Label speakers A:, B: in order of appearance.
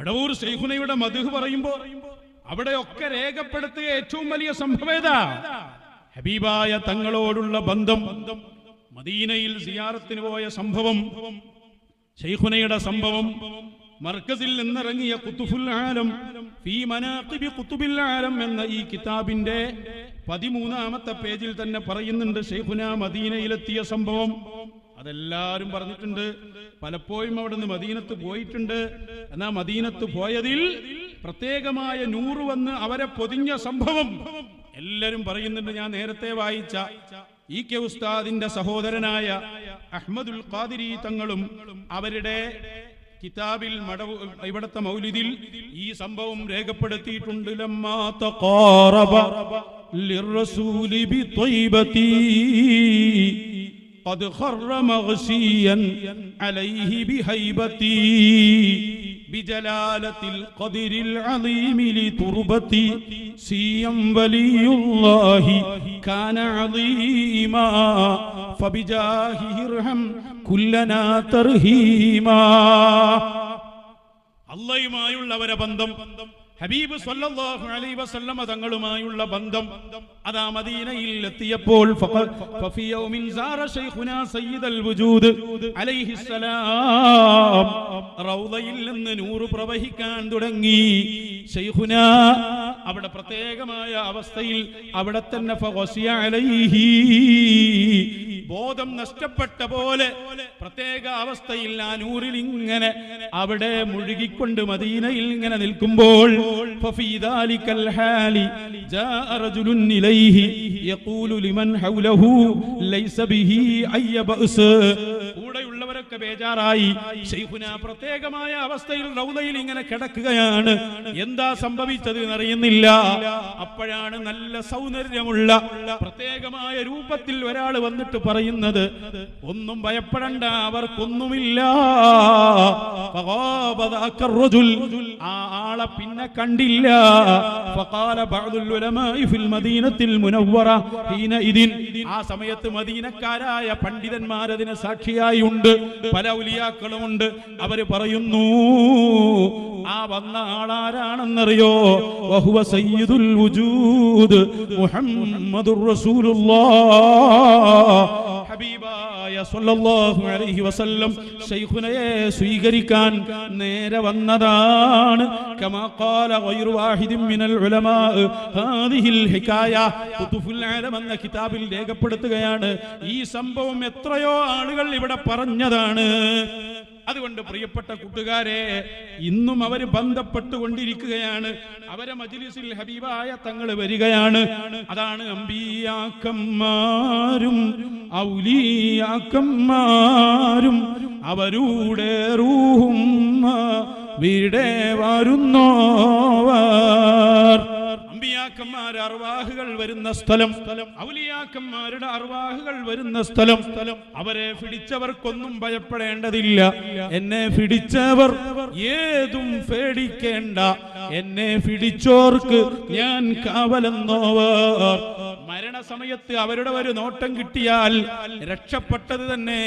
A: മടവൂർ ശൈഖുനയുടെ മധു പറയുമ്പോ അവിടെയൊക്കെ രേഖപ്പെടുത്തുക ഏറ്റവും വലിയ സംഭവേത ഹബീബായ തങ്ങളോടുള്ള ബന്ധം മദീനയിൽ സിയാറത്തിന് പോയ സംഭവം ഷെയ്ഖുനയുടെ സംഭവം മർക്കസിൽ നിന്നിറങ്ങിയ കുത്തുഫുൽ ആലം ഫീ മനാഖിബി ആലം എന്ന ഈ കിതാബിന്റെ പതിമൂന്നാമത്തെ പേജിൽ തന്നെ പറയുന്നുണ്ട് ഷെയ്ഖുന മദീനയിലെത്തിയ സംഭവം. അതെല്ലാരും പറഞ്ഞിട്ടുണ്ട്. പലപ്പോഴും അവിടെ നിന്ന് മദീനത്ത് പോയിട്ടുണ്ട്. എന്നാ മദീനത്ത് പോയതിൽ പ്രത്യേകമായ നൂറ് വന്ന് അവരെ പൊതിഞ്ഞ സംഭവം എല്ലാരും പറയുന്നുണ്ട്. ഞാൻ നേരത്തെ വായിച്ച ഇ കെ ഉസ്താദിന്റെ സഹോദരനായ അഹ്മദുൽ ഖാദിരി തങ്ങളും അവരുടെ കിതാബിൽ മടവ് ഇവിടത്തെ മൗലിദിൽ ഈ സംഭവം രേഖപ്പെടുത്തിയിട്ടുണ്ട്. ലമ്മാ قد خر مغشيا عليه بهيبتي بجلالة القدر العظيم لتربتي سيم ولي الله كان عظيما فبجاهه ارحم كلنا ترهيما الله ما يلور بندم ഹബീബ് സല്ലല്ലാഹു അലൈഹി വസല്ലമ തങ്ങളുമായുള്ള ബന്ധം അതാ മദീനയിൽ എത്തിയപ്പോൾ ഫഫി യൗമിൻ സാറ ശൈഖുനാ സയ്യിദൽ വുജൂദ് സലാം റൗളയിൽ നിന്ന് നൂറ് പ്രവഹിക്കാൻ തുടങ്ങി. ശൈഖുന അവിടെ പ്രത്യേകമായ അവസ്ഥയിൽ അവിടെ തന്നെ ഫഗസിയ അലൈഹി. ബോധം നഷ്ടപ്പെട്ട പോലെ പ്രത്യേക അവസ്ഥയിൽ ആ നൂറിൽ ഇങ്ങനെ അവിടെ മുഴുകിക്കൊണ്ട് മദീനയിൽ ഇങ്ങനെ നിൽക്കുമ്പോൾ ഒക്കെ ബേജാറായി. ഷെയ്ഖുന പ്രത്യേകമായ അവസ്ഥയിൽ റൗദയിൽ ഇങ്ങനെ കിടക്കുകയാണ്. എന്താ സംഭവിച്ചത് എന്നറിയുന്നില്ല അപ്പോഴാണ് നല്ല സൗന്ദര്യമുള്ള പ്രത്യേകമായ രൂപത്തിൽ ഒരാൾ വന്നിട്ട് പറയുന്നത്. ഒന്നും ഭയപ്പെടണ്ട അവർക്കൊന്നുമില്ല. ആ ആളെ പിന്നെ കണ്ടില്ല. ആ സമയത്ത് മദീനക്കാരായ പണ്ഡിതന്മാരതിന് സാക്ഷിയായി ഉണ്ട്. പല ഉലിയാക്കളുമുണ്ട് അവർ പറയുന്നു ആ വന്ന ആളാരാണെന്നറിയോ? വഹുവ സയ്യിദുൽ വുജൂദ് മുഹമ്മദുർ റസൂലുള്ളാഹ് ഹബീബായ സല്ലല്ലാഹു അലൈഹി വസല്ലം ശൈഖുനയെ സ്വീകരിക്കാൻ നേരെ വന്നതാണ്. കമാ ഖാല ഗൈറു വാഹിദിൻ മിനൽ ഉലമാ ഹാദിഹിൽ ഹികായ ഖുതുഫുൽ ആലം എന്ന കിതാബിൽ രേഖപ്പെടുത്തുകയാണ്. ഈ സംഭവം എത്രയോ ആളുകൾ ഇവിടെ പറഞ്ഞതാണ്. അതുകൊണ്ട് പ്രിയപ്പെട്ട കൂട്ടുകാരെ ഇന്നും അവർ ബന്ധപ്പെട്ടുകൊണ്ടിരിക്കുകയാണ്. അവരെ മജിലിസിൽ ഹബീബായ തങ്ങൾ വരികയാണ്. അതാണ് അമ്പിയാക്കന്മാരും ഔലിയാക്കന്മാരും. അവരുടെ റൂഹും വീടെ വരുന്നോവർ അമ്പിയാക്കന്മാർ അർവാഹുകൾ വരുന്ന സ്ഥലം. ഔലിയാക്കന്മാരുടെ അർവാഹുകൾ വരുന്ന സ്ഥലം. അവരെ പിടിച്ചവർക്കൊന്നും ഭയപ്പെടേണ്ടതില്ല. എന്നെ പിടിച്ചവർ ഏതും പേടിക്കേണ്ട. എന്നെ പിടിച്ചോർക്ക് ഞാൻ കാവലെന്നോവർ. മരണസമയത്ത് അവരുടെ ഒരു നോട്ടം കിട്ടിയാൽ രക്ഷപ്പെട്ടത് തന്നെ